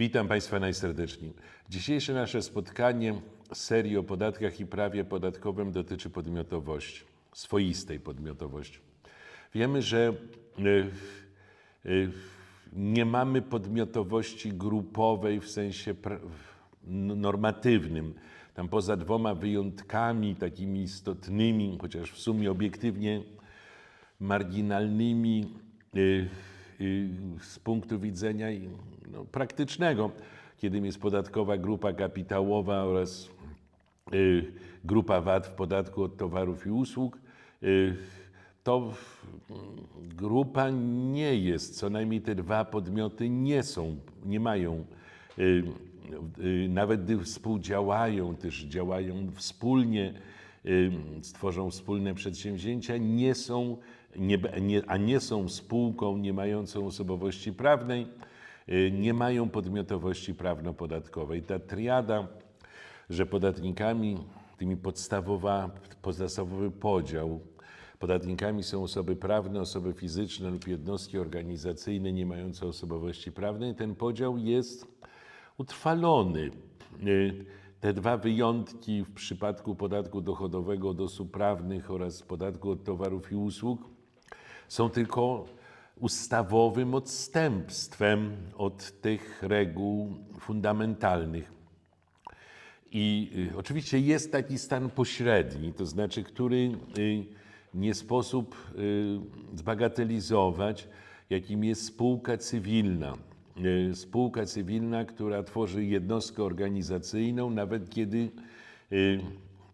Witam Państwa najserdeczniej. Dzisiejsze nasze spotkanie serii o podatkach i prawie podatkowym dotyczy podmiotowości, swoistej podmiotowości. Wiemy, że y, y, nie mamy podmiotowości grupowej w sensie normatywnym. Tam poza dwoma wyjątkami takimi istotnymi, chociaż w sumie obiektywnie marginalnymi y, z punktu widzenia no, praktycznego, kiedy jest podatkowa grupa kapitałowa oraz y, grupa VAT w podatku od towarów i usług, y, to w- grupa nie jest, co najmniej te dwa podmioty nie są, nie mają, y, y, nawet gdy współdziałają, też działają wspólnie, y, stworzą wspólne przedsięwzięcia, nie są, nie, nie, a nie są spółką nie mającą osobowości prawnej, nie mają podmiotowości prawno-podatkowej. Ta triada, że podatnikami, tymi podstawowa, podstawowy podział, podatnikami są osoby prawne, osoby fizyczne lub jednostki organizacyjne nie mające osobowości prawnej, ten podział jest utrwalony. Y, Te dwa wyjątki w przypadku podatku dochodowego od osób prawnych oraz podatku od towarów i usług są tylko ustawowym odstępstwem od tych reguł fundamentalnych. I y, oczywiście jest taki stan pośredni, to znaczy, który y, nie sposób y, zbagatelizować, jakim jest spółka cywilna. Spółka cywilna, która tworzy jednostkę organizacyjną, nawet kiedy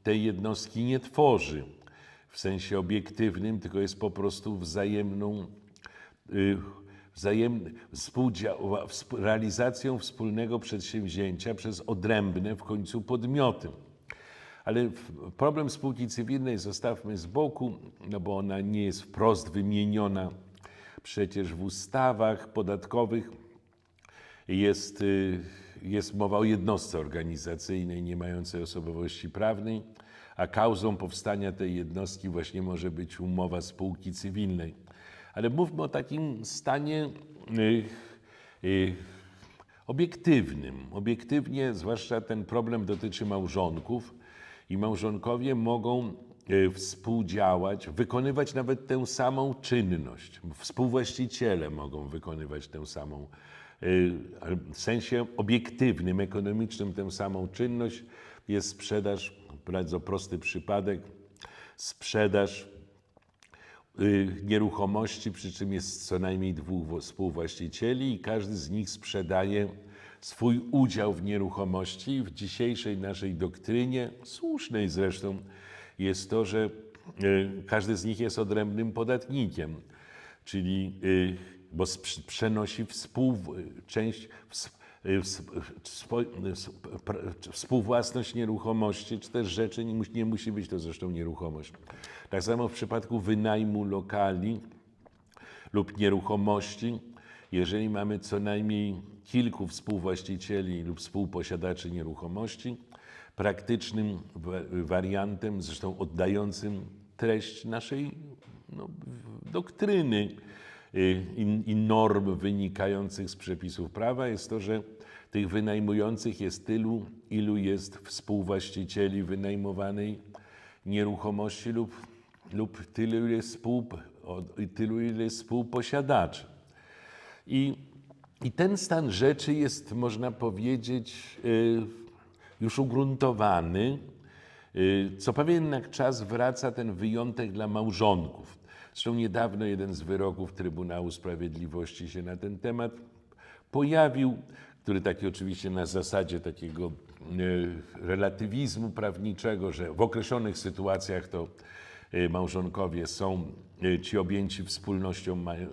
tej jednostki nie tworzy w sensie obiektywnym, tylko jest po prostu wzajemną y, wzajem, współdzia- wsp- realizacją wspólnego przedsięwzięcia przez odrębne w końcu podmioty. Ale problem spółki cywilnej zostawmy z boku, no bo ona nie jest wprost wymieniona przecież w ustawach podatkowych. Jest, y, jest mowa o jednostce organizacyjnej nie mającej osobowości prawnej, a kauzą powstania tej jednostki właśnie może być umowa spółki cywilnej. Ale mówmy o takim stanie y, y, obiektywnym. Obiektywnie, zwłaszcza ten problem dotyczy małżonków i małżonkowie mogą y, współdziałać, wykonywać nawet tę samą czynność. Współwłaściciele mogą wykonywać tę samą, w sensie obiektywnym, ekonomicznym tę samą czynność. Jest sprzedaż, bardzo prosty przypadek, sprzedaż nieruchomości, przy czym jest co najmniej dwóch współwłaścicieli i każdy z nich sprzedaje swój udział w nieruchomości. W dzisiejszej naszej doktrynie, słusznej zresztą, jest to, że y, każdy z nich jest odrębnym podatnikiem, czyli y, bo przenosi współ, część y, s- pr- współwłasność nieruchomości, czy też rzeczy, nie musi, być to zresztą nieruchomość. Tak samo w przypadku wynajmu lokali lub nieruchomości, jeżeli mamy co najmniej kilku współwłaścicieli lub współposiadaczy nieruchomości, praktycznym wa- wariantem, zresztą oddającym treść naszej no, doktryny y, i, i norm wynikających z przepisów prawa jest to, że tych wynajmujących jest tylu, ilu jest współwłaścicieli wynajmowanej nieruchomości lub, lub tylu, ile współ, tylu, ile współposiadaczy. I, I ten stan rzeczy jest, można powiedzieć, y, już ugruntowany. Y, Co pewien jednak czas wraca ten wyjątek dla małżonków. Zresztą niedawno jeden z wyroków Trybunału Sprawiedliwości się na ten temat pojawił, który taki oczywiście na zasadzie takiego y, relatywizmu prawniczego, że w określonych sytuacjach to y, małżonkowie są y, ci objęci wspólnością maj-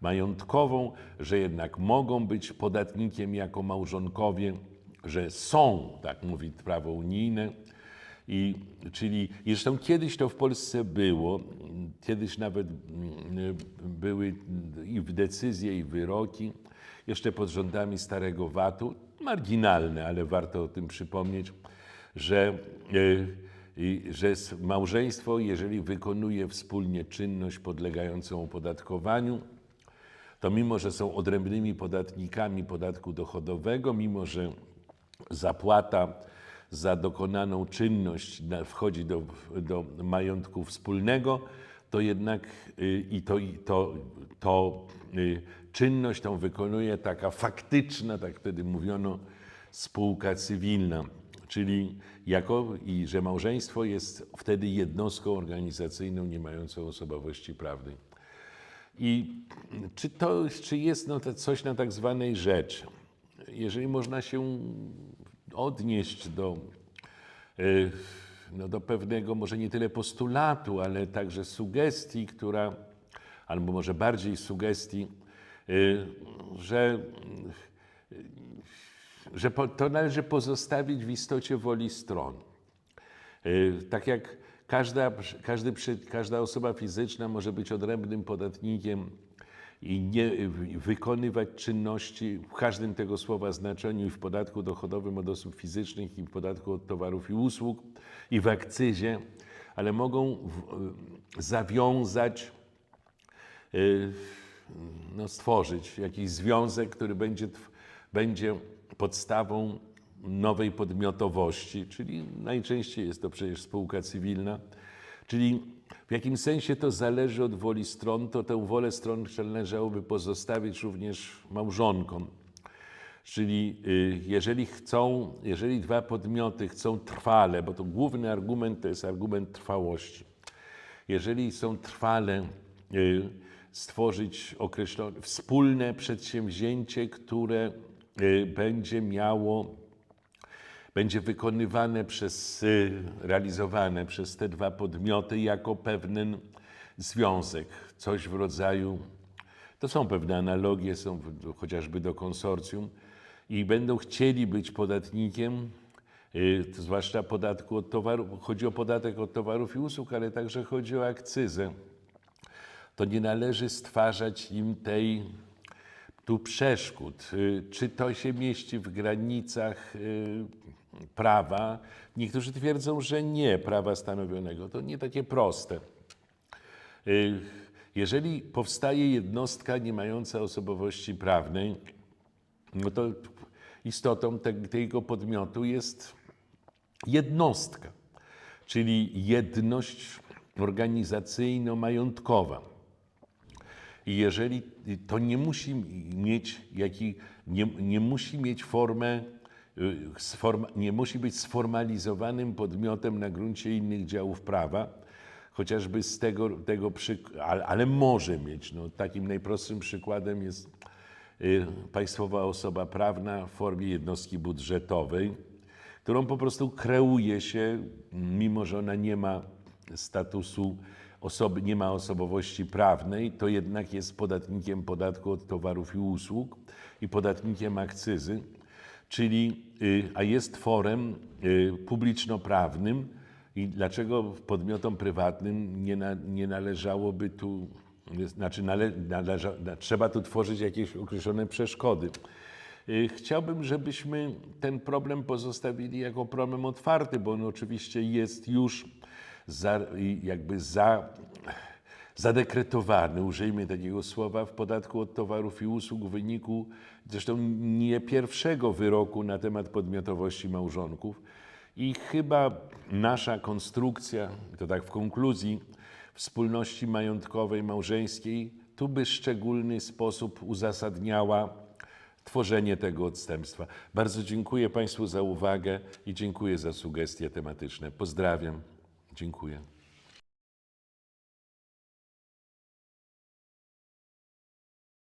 majątkową, że jednak mogą być podatnikiem jako małżonkowie, że są, tak mówi prawo unijne. I, czyli zresztą kiedyś to w Polsce było, kiedyś nawet mm, były i decyzje, i wyroki, jeszcze pod rządami starego VAT-u, marginalne, ale warto o tym przypomnieć, że, i- że małżeństwo, jeżeli wykonuje wspólnie czynność podlegającą opodatkowaniu, to mimo, że są odrębnymi podatnikami podatku dochodowego, mimo, że zapłata za dokonaną czynność wchodzi do, do majątku wspólnego, to jednak y, i to, i to, to y, czynność tą wykonuje taka faktyczna, tak wtedy mówiono, spółka cywilna, czyli jako i że małżeństwo jest wtedy jednostką organizacyjną nie mającą osobowości prawnej. I czy to czy jest no, to coś na tak zwanej rzeczy? Jeżeli można się odnieść do, y, no, do pewnego, może nie tyle postulatu, ale także sugestii, która, albo może bardziej sugestii, y, że, y, że to należy pozostawić w istocie woli stron. Y, Tak jak każda, każdy, każda osoba fizyczna może być odrębnym podatnikiem i nie wy- wykonywać czynności w każdym tego słowa znaczeniu i w podatku dochodowym od osób fizycznych i w podatku od towarów i usług i w akcyzie, ale mogą w, y, zawiązać y, no, stworzyć jakiś związek, który będzie, będzie podstawą nowej podmiotowości, czyli najczęściej jest to przecież spółka cywilna, czyli w jakim sensie to zależy od woli stron, to tę wolę stron należałoby pozostawić również małżonkom. Czyli y, jeżeli chcą, jeżeli dwa podmioty chcą trwale, bo to główny argument to jest argument trwałości, jeżeli są trwale y, stworzyć określone wspólne przedsięwzięcie, które y, będzie miało, będzie wykonywane przez, realizowane przez te dwa podmioty jako pewien związek, coś w rodzaju, to są pewne analogie, są chociażby do konsorcjum i będą chcieli być podatnikiem, y, zwłaszcza podatku od towarów, chodzi o podatek od towarów i usług, ale także chodzi o akcyzę to nie należy stwarzać im tej tu przeszkód. Y, Czy to się mieści w granicach y, prawa? Niektórzy twierdzą, że nie prawa stanowionego. To nie takie proste. Y, Jeżeli powstaje jednostka nie mająca osobowości prawnej, no to istotą te, tego podmiotu jest jednostka, czyli jedność organizacyjno-majątkowa. I jeżeli to nie musi mieć, jaki, nie, nie musi mieć formę, nie musi być sformalizowanym podmiotem na gruncie innych działów prawa, chociażby z tego, tego ale, ale może mieć. No, takim najprostszym przykładem jest y, państwowa osoba prawna w formie jednostki budżetowej, którą po prostu kreuje się, mimo że ona nie ma statusu osoby, nie ma osobowości prawnej, to jednak jest podatnikiem podatku od towarów i usług i podatnikiem akcyzy, czyli, y, a jest tworem y, publiczno-prawnym i dlaczego podmiotom prywatnym nie, na, nie należałoby tu, znaczy nale, należa, na, trzeba tu tworzyć jakieś określone przeszkody. Y, Chciałbym, żebyśmy ten problem pozostawili jako problem otwarty, bo on oczywiście jest już za, jakby za, zadekretowany, użyjmy takiego słowa, w podatku od towarów i usług w wyniku zresztą nie pierwszego wyroku na temat podmiotowości małżonków. I chyba nasza konstrukcja, to tak w konkluzji, wspólności majątkowej, małżeńskiej, tu by szczególny sposób uzasadniała tworzenie tego odstępstwa. Bardzo dziękuję Państwu za uwagę i dziękuję za sugestie tematyczne. Pozdrawiam. Dziękuję.